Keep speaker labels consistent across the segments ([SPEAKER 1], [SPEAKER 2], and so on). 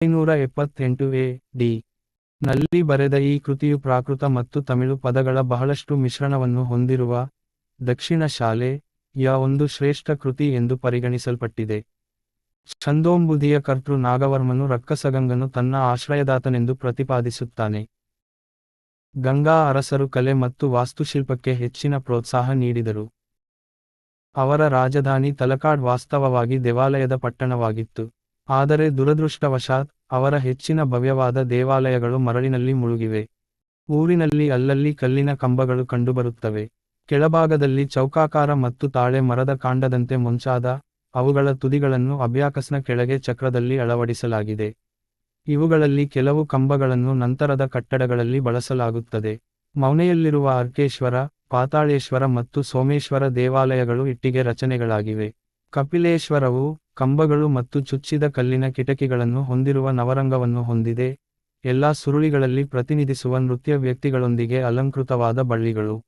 [SPEAKER 1] ಒಂಬೈನೂರ ಎಪ್ಪತ್ತೆಂಟು A D. ನಲ್ಲಿ ಬರೆದ ಈ ಕೃತಿಯು ಪ್ರಾಕೃತ ಮತ್ತು ತಮಿಳು ಪದಗಳ ಬಹಳಷ್ಟು ಮಿಶ್ರಣವನ್ನು ಹೊಂದಿರುವ ದಕ್ಷಿಣ ಶಾಲೆ ಯ ಒಂದು ಶ್ರೇಷ್ಠ ಕೃತಿ ಎಂದು ಪರಿಗಣಿಸಲ್ಪಟ್ಟಿದೆ. ಛಂದೋಂಬುದಿಯ ಕರ್ತೃ ನಾಗವರ್ಮನು ರಕ್ಕಸಗಂಗನು ತನ್ನ ಆಶ್ರಯದಾತನೆಂದು ಪ್ರತಿಪಾದಿಸುತ್ತಾನೆ. ಗಂಗಾ ಅರಸರು ಕಲೆ ಮತ್ತು ವಾಸ್ತುಶಿಲ್ಪಕ್ಕೆ ಹೆಚ್ಚಿನ ಪ್ರೋತ್ಸಾಹ ನೀಡಿದರು. ಅವರ ರಾಜಧಾನಿ ತಲಕಾಡ್ ವಾಸ್ತವವಾಗಿ ದೇವಾಲಯದ ಪಟ್ಟಣವಾಗಿತ್ತು. ಆದರೆ ದುರದೃಷ್ಟವಶಾತ್ ಅವರ ಹೆಚ್ಚಿನ ಭವ್ಯವಾದ ದೇವಾಲಯಗಳು ಮರಳಿನಲ್ಲಿ ಮುಳುಗಿವೆ. ಊರಿನಲ್ಲಿ ಅಲ್ಲಲ್ಲಿ ಕಲ್ಲಿನ ಕಂಬಗಳು ಕಂಡುಬರುತ್ತವೆ. ಕೆಳಭಾಗದಲ್ಲಿ ಚೌಕಾಕಾರ ಮತ್ತು ತಾಳೆ ಮರದ ಕಾಂಡದಂತೆ ಮುಂಚಾದ ಅವುಗಳ ತುದಿಗಳನ್ನು ಅಬ್ಯಾಕಸ್ನ ಕೆಳಗೆ ಚಕ್ರದಲ್ಲಿ ಅಳವಡಿಸಲಾಗಿದೆ. ಇವುಗಳಲ್ಲಿ ಕೆಲವು ಕಂಬಗಳನ್ನು ನಂತರದ ಕಟ್ಟಡಗಳಲ್ಲಿ ಬಳಸಲಾಗುತ್ತದೆ. ಮೌನೆಯಲ್ಲಿರುವ ಅರ್ಕೇಶ್ವರ, ಪಾತಾಳೇಶ್ವರ ಮತ್ತು ಸೋಮೇಶ್ವರ ದೇವಾಲಯಗಳು ಇಟ್ಟಿಗೆ ರಚನೆಗಳಾಗಿವೆ. ಕಪಿಲೇಶ್ವರವು ಕಂಬಗಳು ಮತ್ತು ಚುಚ್ಚಿದ ಕಲ್ಲಿನ ಕಿಟಕಿಗಳನ್ನು ಹೊಂದಿರುವ ನವರಂಗವನ್ನು ಹೊಂದಿದೆ. ಎಲ್ಲಾ ಸುರುಳಿಗಳಲ್ಲಿ ಪ್ರತಿನಿಧಿಸುವ ನೃತ್ಯ ವ್ಯಕ್ತಿಗಳೊಂದಿಗೆ ಅಲಂಕೃತವಾದ ಬಳ್ಳಿಗಳು.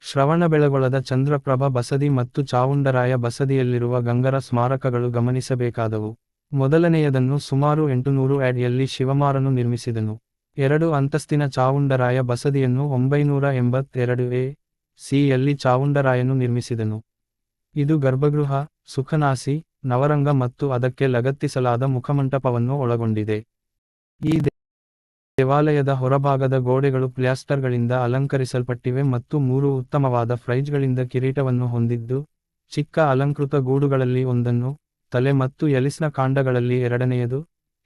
[SPEAKER 1] ಶ್ರವಣಬೆಳಗೊಳದ ಚಂದ್ರಪ್ರಭ ಬಸದಿ ಮತ್ತು ಚಾವುಂಡರಾಯ ಬಸದಿಯಲ್ಲಿರುವ ಗಂಗರ ಸ್ಮಾರಕಗಳು ಗಮನಿಸಬೇಕಾದವು. ಮೊದಲನೆಯದನ್ನು ಸುಮಾರು ಎಂಟುನೂರು ಅಡಿಯಲ್ಲಿ ಶಿವಮಾರನು ನಿರ್ಮಿಸಿದನು. ಎರಡು ಅಂತಸ್ತಿನ ಚಾವುಂಡರಾಯ ಬಸದಿಯನ್ನು ಒಂಬೈನೂರ ಎಂಬತ್ತೆರಡು ಎ ಸಿಯಲ್ಲಿ ಚಾವುಂಡರಾಯನು ನಿರ್ಮಿಸಿದನು. ಇದು ಗರ್ಭಗೃಹ, ಸುಖನಾಸಿ, ನವರಂಗ ಮತ್ತು ಅದಕ್ಕೆ ಲಗತ್ತಿಸಲಾದ ಮುಖಮಂಟಪವನ್ನು ಒಳಗೊಂಡಿದೆ. ಈ ದೇವಾಲಯದ ಹೊರಭಾಗದ ಗೋಡೆಗಳು ಪ್ಲ್ಯಾಸ್ಟರ್ಗಳಿಂದ ಅಲಂಕರಿಸಲ್ಪಟ್ಟಿವೆ ಮತ್ತು ಮೂರು ಉತ್ತಮವಾದ ಫ್ರೈಜ್ಗಳಿಂದ ಕಿರೀಟವನ್ನು ಹೊಂದಿದ್ದು, ಚಿಕ್ಕ ಅಲಂಕೃತ ಗೂಡುಗಳಲ್ಲಿ ಒಂದನ್ನು, ತಲೆ ಮತ್ತು ಎಲಿಸ್ನ ಕಾಂಡಗಳಲ್ಲಿ ಎರಡನೆಯದು,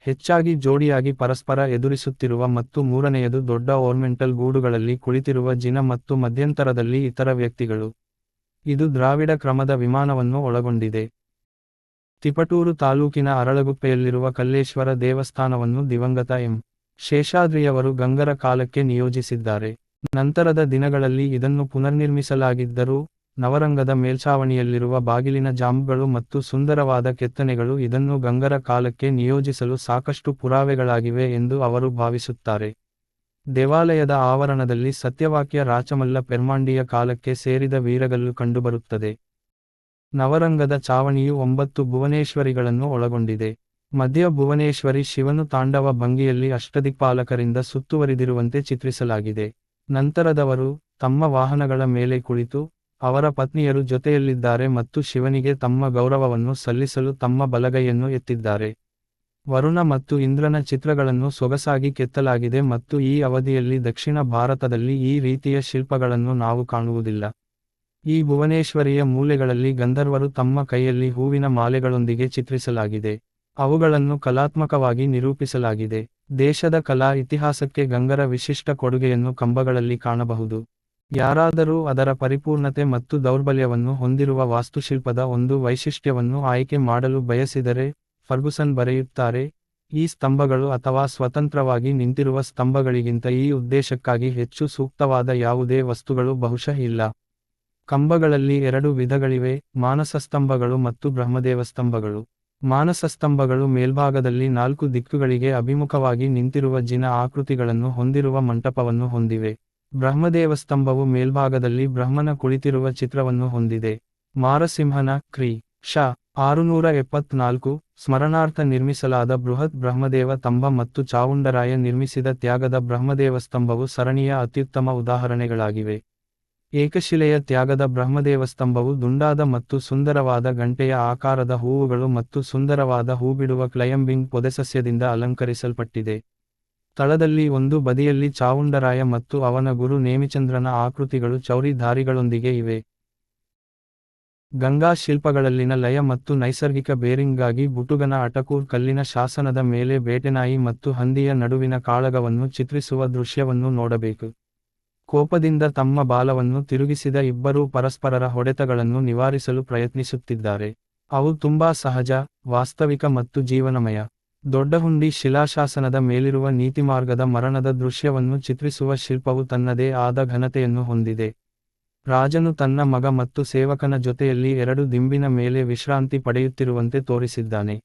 [SPEAKER 1] ಹೆಚ್ಚಾಗಿ ಜೋಡಿಯಾಗಿ ಪರಸ್ಪರ ಎದುರಿಸುತ್ತಿರುವ ಮತ್ತು ಮೂರನೆಯದು ದೊಡ್ಡ ಓರ್ಮೆಂಟಲ್ ಗೂಡುಗಳಲ್ಲಿ ಕುಳಿತಿರುವ ಜಿನ ಮತ್ತು ಮಧ್ಯಂತರದಲ್ಲಿ ಇತರ ವ್ಯಕ್ತಿಗಳು. ಇದು ದ್ರಾವಿಡ ಕ್ರಮದ ವಿಮಾನವನ್ನು ಒಳಗೊಂಡಿದೆ. ತಿಪಟೂರು ತಾಲೂಕಿನ ಅರಳಗುಪ್ಪೆಯಲ್ಲಿರುವ ಕಲ್ಲೇಶ್ವರ ದೇವಸ್ಥಾನವನ್ನು ದಿವಂಗತ ಎಂ. ಶೇಷಾದ್ರಿಯವರು ಗಂಗರ ಕಾಲಕ್ಕೆ ನಿಯೋಜಿಸಿದ್ದಾರೆ. ನಂತರದ ದಿನಗಳಲ್ಲಿ ಇದನ್ನು ಪುನರ್ನಿರ್ಮಿಸಲಾಗಿದ್ದರೂ, ನವರಂಗದ ಮೇಲ್ಛಾವಣಿಯಲ್ಲಿರುವ ಬಾಗಿಲಿನ ಜಾಂಬುಗಳು ಮತ್ತು ಸುಂದರವಾದ ಕೆತ್ತನೆಗಳು ಇದನ್ನು ಗಂಗರ ಕಾಲಕ್ಕೆ ನಿಯೋಜಿಸಲು ಸಾಕಷ್ಟು ಪುರಾವೆಗಳಾಗಿವೆ ಎಂದು ಅವರು ಭಾವಿಸುತ್ತಾರೆ. ದೇವಾಲಯದ ಆವರಣದಲ್ಲಿ ಸತ್ಯವಾಕ್ಯ ರಾಚಮಲ್ಲ ಪೆರ್ಮಾಂಡಿಯ ಕಾಲಕ್ಕೆ ಸೇರಿದ ವೀರಗಲ್ಲು ಕಂಡುಬರುತ್ತದೆ. ನವರಂಗದ ಚಾವಣಿಯು ಒಂಬತ್ತು ಭುವನೇಶ್ವರಿಗಳನ್ನು ಒಳಗೊಂಡಿದೆ. ಮಧ್ಯ ಭುವನೇಶ್ವರಿ ಶಿವನು ತಾಂಡವ ಭಂಗಿಯಲ್ಲಿ ಅಷ್ಟದಿಕ್ಪಾಲಕರಿಂದ ಸುತ್ತುವರಿದಿರುವಂತೆ ಚಿತ್ರಿಸಲಾಗಿದೆ. ನಂತರದವರು ತಮ್ಮ ವಾಹನಗಳ ಮೇಲೆ ಕುಳಿತು, ಅವರ ಪತ್ನಿಯರು ಜೊತೆಯಲ್ಲಿದ್ದಾರೆ ಮತ್ತು ಶಿವನಿಗೆ ತಮ್ಮ ಗೌರವವನ್ನು ಸಲ್ಲಿಸಲು ತಮ್ಮ ಬಲಗೈಯನ್ನು ಎತ್ತಿದ್ದಾರೆ. ವರುಣ ಮತ್ತು ಇಂದ್ರನ ಚಿತ್ರಗಳನ್ನು ಸೊಗಸಾಗಿ ಕೆತ್ತಲಾಗಿದೆ ಮತ್ತು ಈ ಅವಧಿಯಲ್ಲಿ ದಕ್ಷಿಣ ಭಾರತದಲ್ಲಿ ಈ ರೀತಿಯ ಶಿಲ್ಪಗಳನ್ನು ನಾವು ಕಾಣುವುದಿಲ್ಲ. ಈ ಭುವನೇಶ್ವರಿಯ ಮೂಲೆಗಳಲ್ಲಿ ಗಂಧರ್ವರು ತಮ್ಮ ಕೈಯಲ್ಲಿ ಹೂವಿನ ಮಾಲೆಗಳೊಂದಿಗೆ ಚಿತ್ರಿಸಲಾಗಿದೆ. ಅವುಗಳನ್ನು ಕಲಾತ್ಮಕವಾಗಿ ನಿರೂಪಿಸಲಾಗಿದೆ. ದೇಶದ ಕಲಾ ಇತಿಹಾಸಕ್ಕೆ ಗಂಗರ ವಿಶಿಷ್ಟ ಕೊಡುಗೆಯನ್ನು ಕಂಬಗಳಲ್ಲಿ ಕಾಣಬಹುದು. ಯಾರಾದರೂ ಅದರ ಪರಿಪೂರ್ಣತೆ ಮತ್ತು ದೌರ್ಬಲ್ಯವನ್ನು ಹೊಂದಿರುವ ವಾಸ್ತುಶಿಲ್ಪದ ಒಂದು ವೈಶಿಷ್ಟ್ಯವನ್ನು ಆಯ್ಕೆ ಮಾಡಲು ಬಯಸಿದರೆ ಫರ್ಗುಸನ್ ಬರೆಯುತ್ತಾರೆ, ಈ ಸ್ತಂಭಗಳು ಅಥವಾ ಸ್ವತಂತ್ರವಾಗಿ ನಿಂತಿರುವ ಸ್ತಂಭಗಳಿಗಿಂತ ಈ ಉದ್ದೇಶಕ್ಕಾಗಿ ಹೆಚ್ಚು ಸೂಕ್ತವಾದ ಯಾವುದೇ ವಸ್ತುಗಳು ಬಹುಶಃ ಇಲ್ಲ. ಕಂಬಗಳಲ್ಲಿ ಎರಡು ವಿಧಗಳಿವೆ ಮಾನಸಸ್ತಂಭಗಳು ಮತ್ತು ಬ್ರಹ್ಮದೇವಸ್ತಂಭಗಳು ಮಾನಸಸ್ತಂಭಗಳು ಮೇಲ್ಭಾಗದಲ್ಲಿ ನಾಲ್ಕು ದಿಕ್ಕುಗಳಿಗೆ ಅಭಿಮುಖವಾಗಿ ನಿಂತಿರುವ ಜಿನ ಆಕೃತಿಗಳನ್ನು ಹೊಂದಿರುವ ಮಂಟಪವನ್ನು ಹೊಂದಿವೆ. ಬ್ರಹ್ಮದೇವಸ್ತಂಭವು ಮೇಲ್ಭಾಗದಲ್ಲಿ ಬ್ರಹ್ಮನ ಕುಳಿತಿರುವ ಚಿತ್ರವನ್ನು ಹೊಂದಿದೆ. ಮಾರಸಿಂಹನ ಕ್ರಿ, ಶ, ಆರುನೂರ ಎಪ್ಪತ್ನಾಲ್ಕು ಸ್ಮರಣಾರ್ಥ ನಿರ್ಮಿಸಲಾದ ಬೃಹತ್ ಬ್ರಹ್ಮದೇವ ತಂಬ ಮತ್ತು ಚಾವುಂಡರಾಯ ನಿರ್ಮಿಸಿದ ತ್ಯಾಗದ ಬ್ರಹ್ಮದೇವ ಸ್ತಂಭವು ಸರಣಿಯ ಅತ್ಯುತ್ತಮ ಉದಾಹರಣೆಗಳಾಗಿವೆ. ಏಕಶಿಲೆಯ ತ್ಯಾಗದ ಬ್ರಹ್ಮದೇವ ಸ್ತಂಭವು ದುಂಡಾದ ಮತ್ತು ಸುಂದರವಾದ ಗಂಟೆಯ ಆಕಾರದ ಹೂವುಗಳು ಮತ್ತು ಸುಂದರವಾದ ಹೂಬಿಡುವ ಕ್ಲಯಂಬಿಂಗ್ ಪೊದೆಸಸ್ಯದಿಂದ ಅಲಂಕರಿಸಲ್ಪಟ್ಟಿದೆ. ತಳದಲ್ಲಿ ಒಂದು ಬದಿಯಲ್ಲಿ ಚಾವುಂಡರಾಯ ಮತ್ತು ಅವನ ಗುರು ನೇಮಿಚಂದ್ರನ ಆಕೃತಿಗಳು ಚೌರಿಧಾರಿಗಳೊಂದಿಗೆ ಇವೆ. ಗಂಗಾ ಶಿಲ್ಪಗಳಲ್ಲಿನ ಲಯ ಮತ್ತು ನೈಸರ್ಗಿಕ ಬೇರಿಂಗ್ಗಾಗಿ ಬುಟುಗನ ಅಟಕೂರ್ ಕಲ್ಲಿನ ಶಾಸನದ ಮೇಲೆ ಬೇಟೆನಾಯಿ ಮತ್ತು ಹಂದಿಯ ನಡುವಿನ ಕಾಳಗವನ್ನು ಚಿತ್ರಿಸುವ ದೃಶ್ಯವನ್ನು ನೋಡಬೇಕು. ಕೋಪದಿಂದ ತಮ್ಮ ಬಾಲವನ್ನು ತಿರುಗಿಸಿದ ಇಬ್ಬರೂ ಪರಸ್ಪರರ ಹೊಡೆತಗಳನ್ನು ನಿವಾರಿಸಲು ಪ್ರಯತ್ನಿಸುತ್ತಿದ್ದಾರೆ. ಅವು ತುಂಬಾ ಸಹಜ, ವಾಸ್ತವಿಕ ಮತ್ತು ಜೀವನಮಯ. ದೊಡ್ಡಹುಂಡಿ ಶಿಲಾಶಾಸನದ ಮೇಲಿರುವ ನೀತಿಮಾರ್ಗದ ಮರಣದ ದೃಶ್ಯವನ್ನು ಚಿತ್ರಿಸುವ ಶಿಲ್ಪವು ತನ್ನದೇ ಆದ ಘನತೆಯನ್ನು ಹೊಂದಿದೆ. ರಾಜನು ತನ್ನ ಮಗ ಮತ್ತು ಸೇವಕನ ಜೊತೆಯಲ್ಲಿ ಎರಡು ದಿಂಬಿನ ಮೇಲೆ ವಿಶ್ರಾಂತಿ ಪಡೆಯುತ್ತಿರುವಂತೆ ತೋರಿಸಿದ್ದಾನೆ.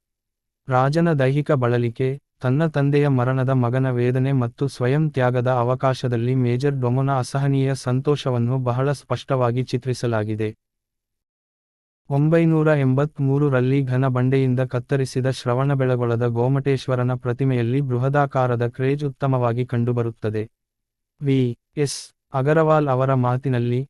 [SPEAKER 1] ರಾಜನ ದೈಹಿಕ ಬಳಲಿಕೆ, ತನ್ನ ತಂದೆಯ ಮರಣದ ಮಗನ ವೇದನೆ ಮತ್ತು ಸ್ವಯಂ ತ್ಯಾಗದ ಅವಕಾಶದಲ್ಲಿ ಮೇಜರ್ ಡೊಮೊನ ಅಸಹನೀಯ ಸಂತೋಷವನ್ನು ಬಹಳ ಸ್ಪಷ್ಟವಾಗಿ ಚಿತ್ರಿಸಲಾಗಿದೆ. ಒಂಬೈನೂರ ಎಂಬತ್ಮೂರು ರಲ್ಲಿ ಘನ ಬಂಡೆಯಿಂದ ಕತ್ತರಿಸಿದ ಶ್ರವಣಬೆಳಗೊಳದ ಗೋಮಟೇಶ್ವರನ ಪ್ರತಿಮೆಯಲ್ಲಿ ಬೃಹದಾಕಾರದ ಕ್ರೇಜ್ ಉತ್ತಮವಾಗಿ ಕಂಡುಬರುತ್ತದೆ. ವಿ. ಎಸ್. ಅಗರವಾಲ್ ಅವರ ಮಾತಿನಲ್ಲಿ